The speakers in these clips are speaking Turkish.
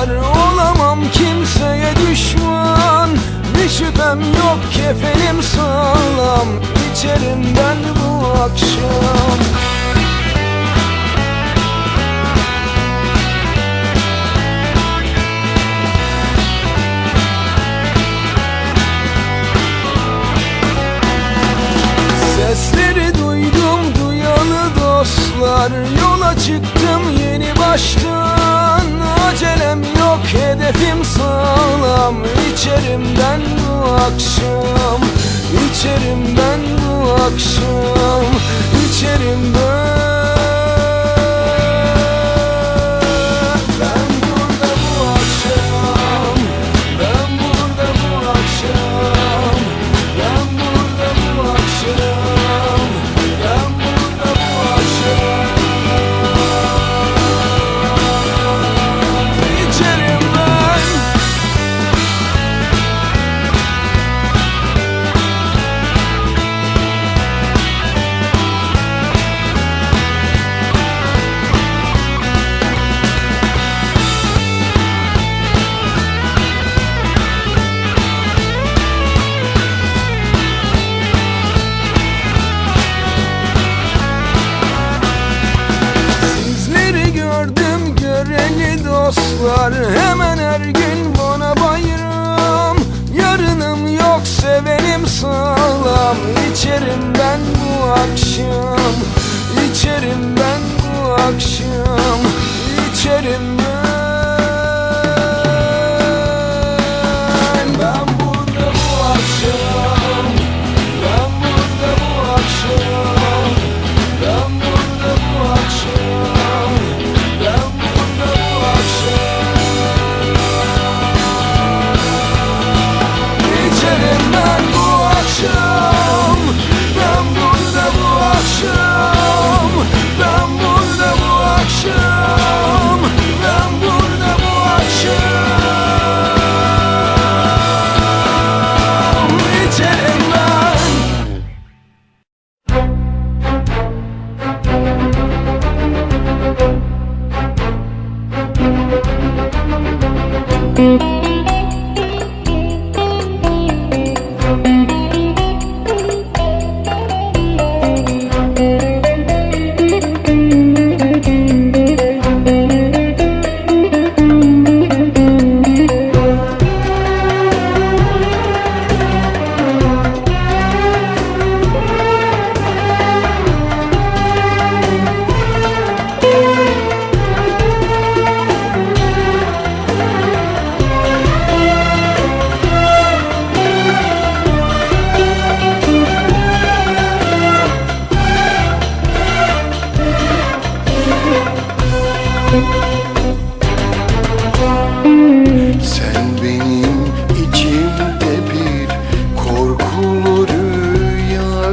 dostlar Olamam kimseye düşman. Bir şüphem yok kefenim sağlam. İçerim ben bu akşam. Sesleri duydum duyalı dostlar. Yola çıktım baştan Acelem yok hedefim sağlam. İçerim ben bu akşam İçerim ben bu akşam. İçerim Ben dostlar Hemen her gün bana bayram. Yarınım yok sevenim sağlam. İçerim ben bu akşam. İçerim ben bu akşam. İçerim Ben Sen benim içimde bir korkulu rüya.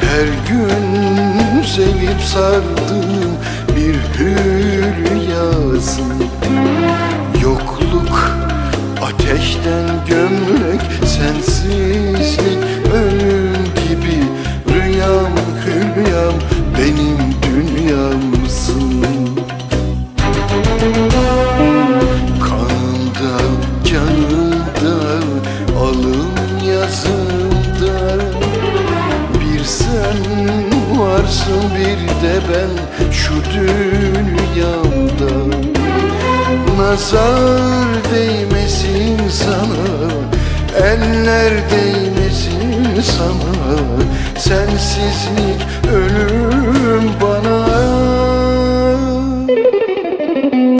Her gün sevip sardığım bir hülyasın. Yokluk ateşten gömlek Sensizlik varsın bir de ben şu dünyamda. Nazar değmesin sana, eller değmesin sana. Sensizlik ölüm